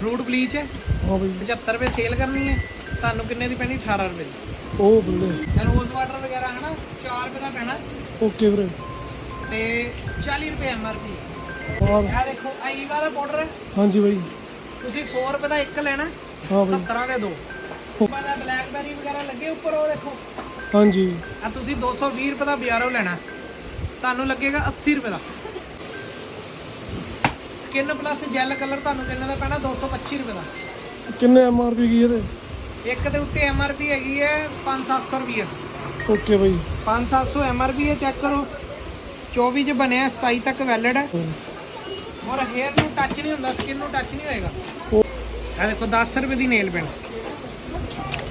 Fruit bleach ਹੈ। ਹਾਂ ਬਈ। 75 ਰੁਪਏ ਸੇਲ ਕਰਨੀ ਹੈ। ਤੁਹਾਨੂੰ ਕਿੰਨੇ ਦੀ ਪੈਣੀ? 18 ਰੁਪਏ ਦੀ। ਉਹ ਬੱਲੇ। ਰੋਜ਼ ਵਾਟਰ ਵਗੈਰਾ ਹਨਾ? 4 ਰੁਪਏ ਦਾ ਪੈਣਾ। ਓਕੇ ਵੀਰੇ। ਤੇ 40 ਰੁਪਏ ਐਮਆਰਪੀ ਔਰ ਇਹ ਦੇਖੋ ਆਈ ਵਾਲਾ ਪਾਊਡਰ ਹੈ। ਹਾਂਜੀ ਬਈ। ਤੁਸੀਂ 100 ਰੁਪਏ ਦਾ ਇੱਕ ਲੈਣਾ। ਹਾਂ ਬਈ। 70 ਦੇ ਦੋ। ਉੱਪਰ ਦਾ ਬਲੈਕਬੈਰੀ ਵਗੈਰਾ ਲੱਗੇ ਉੱਪਰ ਉਹ ਦੇਖੋ। ਹਾਂਜੀ। ਆ ਤੁਸੀਂ 220 ਰੁਪਏ ਦਾ ਬਾਜ਼ਾਰੋਂ ਲੈਣਾ। ਤੁਹਾਨੂੰ ਲੱਗੇਗਾ 80 ਰੁਪਏ ਦਾ। ਸਕਿਨ ਪਲੱਸ ਜੈਲ ਕਲਰ ਤੁਹਾਨੂੰ ਕਿੰਨੇ ਦਾ ਪੈਣਾ? 225 ਰੁਪਏ ਦਾ। ਕਿੰਨੇ ਐਮ ਆਰ ਪੀ ਗਈ ਇਹਦੇ? ਇੱਕ ਦੇ ਉੱਤੇ ਐਮਆਰਪੀ ਹੈਗੀ ਹੈ 5-700 ਰੁਪਏ ਓਕੇ ਬਈ। 5-700 ਐਮਆਰਪੀ ਹੈ ਚੈੱਕ ਕਰੋ। 24 ਚ ਬਣਿਆ 27 ਤੱਕ ਵੈਲਿਡ ਹੈ। ਔਰ ਹੇਅਰ ਨੂੰ ਟੱਚ ਨਹੀਂ ਹੁੰਦਾ ਸਕਿਨ ਨੂੰ ਟੱਚ ਨਹੀਂ ਹੋਏਗਾ। ਇਹ ਦੇਖੋ 10 ਰੁਪਏ ਦੀ ਨੇਲ ਪੈਨ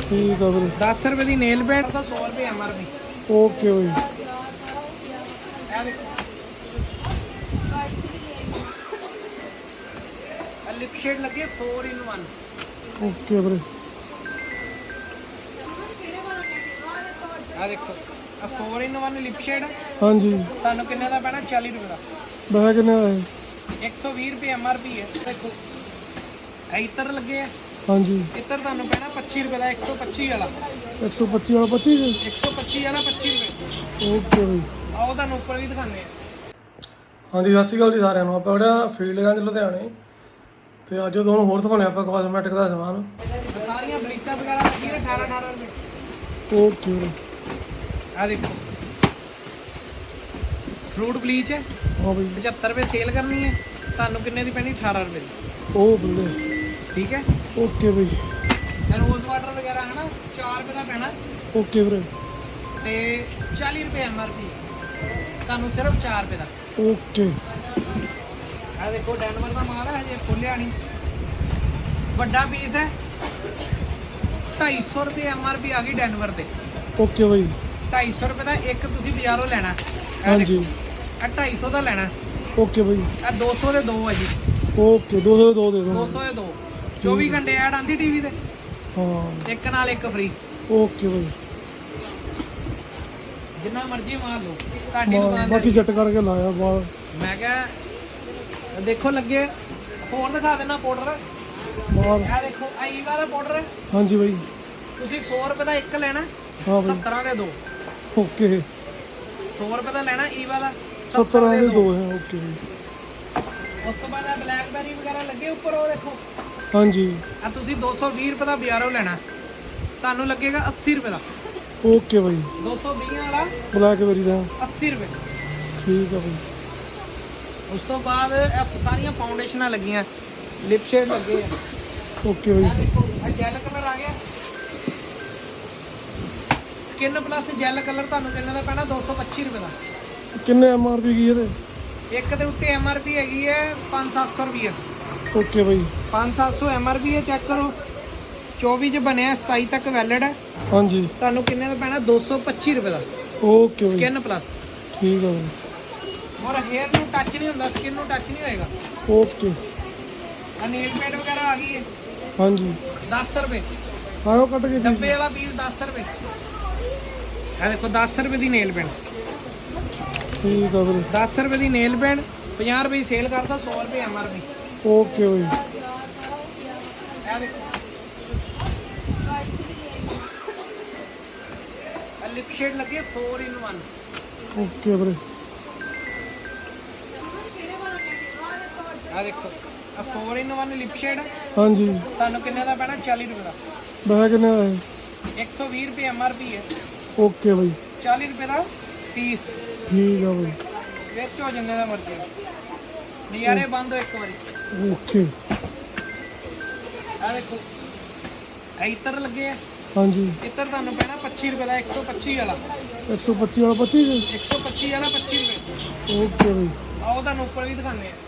ਠੀਕ ਆ ਵੀਰੇ। 10 ਰੁਪਏ ਦੀ ਨੇਲ ਪੈਨ ਤਾਂ 100 ਰੁਪਏ ਐਮਆਰਪੀ ਓਕੇ ਬਈ। ਇਹ ਦੇਖੋ। ਲਿਪ ਸ਼ੇਡ ਲੱਗੇ 4 in 1 ਓਕੇ ਵੀਰੇ ਆ ਦੇਖੋ ਆ 4 in 1 ਲਿਪ ਸ਼ੇਡ। ਹਾਂਜੀ। ਤੁਹਾਨੂੰ ਕਿੰਨੇ ਦਾ ਪੈਣਾ? 40 ਰੁਪਏ ਦਾ। ਬਹਿ ਕਿੰਨੇ ਦਾ ਇਹ 120 ਰੁਪਏ ਐਮਆਰਪੀ ਹੈ। ਦੇਖੋ ਇਹ ਇੱਤਰ ਲੱਗੇ ਆ। ਹਾਂਜੀ। ਇੱਤਰ ਤੁਹਾਨੂੰ ਪੈਣਾ 25 ਰੁਪਏ ਦਾ 125 ਵਾਲਾ। 125 ਵਾਲਾ 25 ਜੀ 125 ਵਾਲਾ 25 ਰੁਪਏ। ਓਕੇ ਬਈ। ਆਓ ਤੁਹਾਨੂੰ ਉੱਪਰ ਵੀ ਦਿਖਾਉਂਦੇ ਆ। ਹਾਂਜੀ ਸਤਿ ਸ਼੍ਰੀ ਅਕਾਲ ਜੀ ਸਾਰਿਆਂ ਨੂੰ। ਆਪਾਂ ਜਿਹੜਾ ਫੀਲਡਗੰਜ ਲੁਧਿਆਣੇ ਤੇ ਅੱਜ ਤੁਹਾਨੂੰ ਹੋਰ ਦਿਖਾਉਣੇ ਆਪਾਂ ਕਾਸਮੈਟਿਕ ਦਾ ਸਮਾਨ। ਸਾਰੀਆਂ ਬਲੀਚਾਂ ਵਗੈਰਾ ਲੱਗੀਆਂ 18 18 ਰੁਪਏ। ਓਕੇ ਆ ਦੇਖੋ। ਫਰੂਟ ਬਲੀਚ ਹੈ। ਹਾਂ ਬਈ। 75 ਰੁਪਏ ਸੇਲ ਕਰਨੀ ਹੈ। ਤੁਹਾਨੂੰ ਕਿੰਨੇ ਦੀ ਪੈਣੀ? 18 ਰੁਪਏ ਦੀ। ਉਹ ਬੱਲੇ ਠੀਕ ਹੈ। ਓਕੇ ਬਈ। ਰੋਜ਼ ਵਾਟਰ ਵਗੈਰਾ ਹਨਾ? 4 ਰੁਪਏ ਦਾ ਪੈਣਾ। ਓਕੇ ਵੀਰੇ। ਤੇ 40 ਰੁਪਏ ਐਮਆਰਪੀ ਤੁਹਾਨੂੰ ਸਿਰਫ 4 ਰੁਪਏ ਦਾ। ਓਕੇ। ਆ ਦੇਖੋ ਡੈਨਵਰ ਦਾ ਮਾਲ ਹੈ ਹਜੇ ਖੋਲਿਆ ਨਹੀਂ। ਵੱਡਾ ਪੀਸ ਹੈ। 250 ਰੁਪਏ ਐਮਆਰਪੀ ਆ ਗਈ ਡੈਨਵਰ ਦੇ ਓਕੇ ਬਈ। 250 ਰੁਪਏ ਦਾ ਇੱਕ ਤੁਸੀਂ ਬਾਜ਼ਾਰੋਂ ਲੈਣਾ। ਹਾਂਜੀ। ਇਹ 250 ਦਾ ਲੈਣਾ। ਓਕੇ ਬਈ। ਇਹ 200 ਦੇ ਦੋ ਆ ਜੀ। ਓਕੇ 200 ਦੇ ਦੋ ਦੇ ਦੋ 200 ਦੇ ਦੋ। 24 ਘੰਟੇ ਐਡ ਆਂਦੀ ਟੀਵੀ ਤੇ। ਹਾਂ। ਇੱਕ ਨਾਲ ਇੱਕ ਫ੍ਰੀ ਓਕੇ ਬਈ। ਜਿੰਨਾ ਮਰਜ਼ੀ ਮਾਰ ਲਓ। ਤੁਹਾਡੀ ਦੁਕਾਨ ਬਾਕੀ ਤੇ ਸੈੱਟ ਕਰਕੇ ਲਾਇਆ ਬਾਲ ਮੈਂ ਕਿਹਾ ਦੇਖੋ ਲੱਗੇ। ਹੋਰ ਦਿਖਾ ਦੇਣਾ ਪਾਊਡਰ। ਬਾਲ ਇਹ ਦੇਖੋ ਆਈ ਵਾਲਾ ਪਾਊਡਰ ਹਾਂਜੀ ਬਈ। ਤੁਸੀਂ 100 ਰੁਪਏ ਦਾ ਇੱਕ ਲੈਣਾ ਹਾਂ ਬਈ। 17 ਦੇ ਦੋ। ਓਕੇ। 100 ਰੁਪਏ ਦਾ ਲੈਣਾ ਈ ਵਾਲਾ 17 ਦੇ ਦੋ ਹੈ ਓਕੇ ਉਸ ਤੋਂ ਬਾਅਦ ਇਹ ਬਲੈਕਬੈਰੀ ਵਗੈਰਾ ਲੱਗੇ ਉੱਪਰ ਉਹ ਦੇਖੋ। ਹਾਂਜੀ। ਆ ਤੁਸੀਂ 220 ਰੁਪਏ ਦਾ ਬਾਜ਼ਾਰੋਂ ਲੈਣਾ ਤੁਹਾਨੂੰ ਲੱਗੇਗਾ 80 ਰੁਪਏ ਦਾ। ਓਕੇ ਬਈ। 220 ਵਾਲਾ ਬਲੈਕਬੇਰੀ ਦਾ। 80 ਰੁਪਏ। ਠੀਕ ਆ ਬਈ। ਉਸ ਤੋਂ ਬਾਅਦ ਇਹ ਸਾਰੀਆਂ ਫਾਊਂਡੇਸ਼ਨਾਂ ਲੱਗੀਆਂ। ਲਿਪ ਸ਼ੇਡ ਲੱਗੇ ਆ। ਓਕੇ ਬਈ। ਦੇਖੋ ਇਹ ਜੈਲ ਕਲਰ ਆ ਗਿਆ। ਸਕਿਨ ਪਲੱਸ ਜੈਲ ਕਲਰ ਤੁਹਾਨੂੰ ਕਿੰਨੇ ਦਾ ਪੈਣਾ 225 ਰੁਪਏ ਦਾ। ਕਿੰਨੇ ਐਮ ਆਰ ਪੀ ਗਈ ਇਹਦੇ? ਇੱਕ ਦੇ ਉੱਤੇ ਐਮਆਰਪੀ ਹੈਗੀ ਹੈ 5-700 ਰੁਪਏ ਓਕੇ ਬਈ। 5-700 ਐਮਆਰਪੀ ਹੈ ਚੈੱਕ ਕਰੋ। 24 ਚ ਬਣਿਆ 27 ਤੱਕ ਵੈਲਿਡ ਹੈ। ਹਾਂਜੀ। ਤੁਹਾਨੂੰ ਕਿੰਨੇ ਦਾ ਪੈਣਾ? 225 ਰੁਪਏ ਦਾ। ਓਕੇ ਬਈ। ਸਕਿਨ ਪਲੱਸ ਠੀਕ ਆ ਬਈ। ਔਰ ਹੇਅਰ ਨੂੰ ਟੱਚ ਨਹੀਂ ਹੁੰਦਾ ਸਕਿਨ ਨੂੰ ਟੱਚ ਨਹੀਂ ਹੋਏਗਾ। ਓਕੇ ਆ ਨੇਲ ਪੇਂਟ ਵਗੈਰਾ ਆ ਗਈ ਹੈ ਹਾਂਜੀ। 10 ਰੁਪਏ। ਆਇਓ ਕੱਟ ਕੇ ਡੱਬੇ ਵਾਲਾ ਪੀਸ 10 ਰੁਪਏ। ਆ ਦੇਖੋ 10 ਰੁਪਏ ਦੀ ਨੇਲ ਪੇਂਟ ਠੀਕ ਆ ਵੀਰੇ। 10 ਰੁਪਏ ਦੀ ਨੇਲ ਪੇਂਟ 50 ਰੁਪਏ ਸੇਲ ਕਰਦਾ 100 ਰੁਪਏ ਐਮਆਰਪੀ ਓਕੇ ਬਈ। ਇਹ ਦੇਖੋ। ਲਿਪ ਸ਼ੇਡ ਲੱਗੇ 4 in 1 ਓਕੇ ਵੀਰੇ। ਆ ਦੇਖੋ ਆ 4 in 1 ਲਿਪ ਸ਼ੇਡ ਹਾਂਜੀ। ਤੁਹਾਨੂੰ ਕਿੰਨੇ ਦਾ ਪੈਣਾ? 40 ਰੁਪਏ ਦਾ। ਬਹਿ ਕਿੰਨੇ ਦਾ ਇਹ 120 ਰੁਪਏ ਐਮਆਰਪੀ ਹੈ। ਓਕੇ ਬਈ। 40 ਰੁਪਏ ਦਾ ਪੀਸ ਠੀਕ ਆ ਬਈ। ਵਿੱਚ ਹੋ ਜਿੰਨੇ ਦਾ ਮਰਜ਼ੀ। ਨਜ਼ਾਰੇ ਬੰਦ ਹੋ ਇੱਕ ਵਾਰੀ। ਓਕੇ। ਆ ਦੇਖੋ ਇਹ ਇੱਤਰ ਲੱਗੇ ਆ। ਹਾਂਜੀ। ਇੱਤਰ ਤੁਹਾਨੂੰ ਪੈਣਾ 25 ਰੁਪਏ ਦਾ 125 ਵਾਲਾ। 125 ਵਾਲਾ 25 ਜੀ 125 ਵਾਲਾ 25 ਰੁਪਏ। ਓਕੇ ਬਈ। ਆਓ ਤੁਹਾਨੂੰ ਉੱਪਰ ਵੀ ਦਿਖਾਉਂਦੇ ਆ।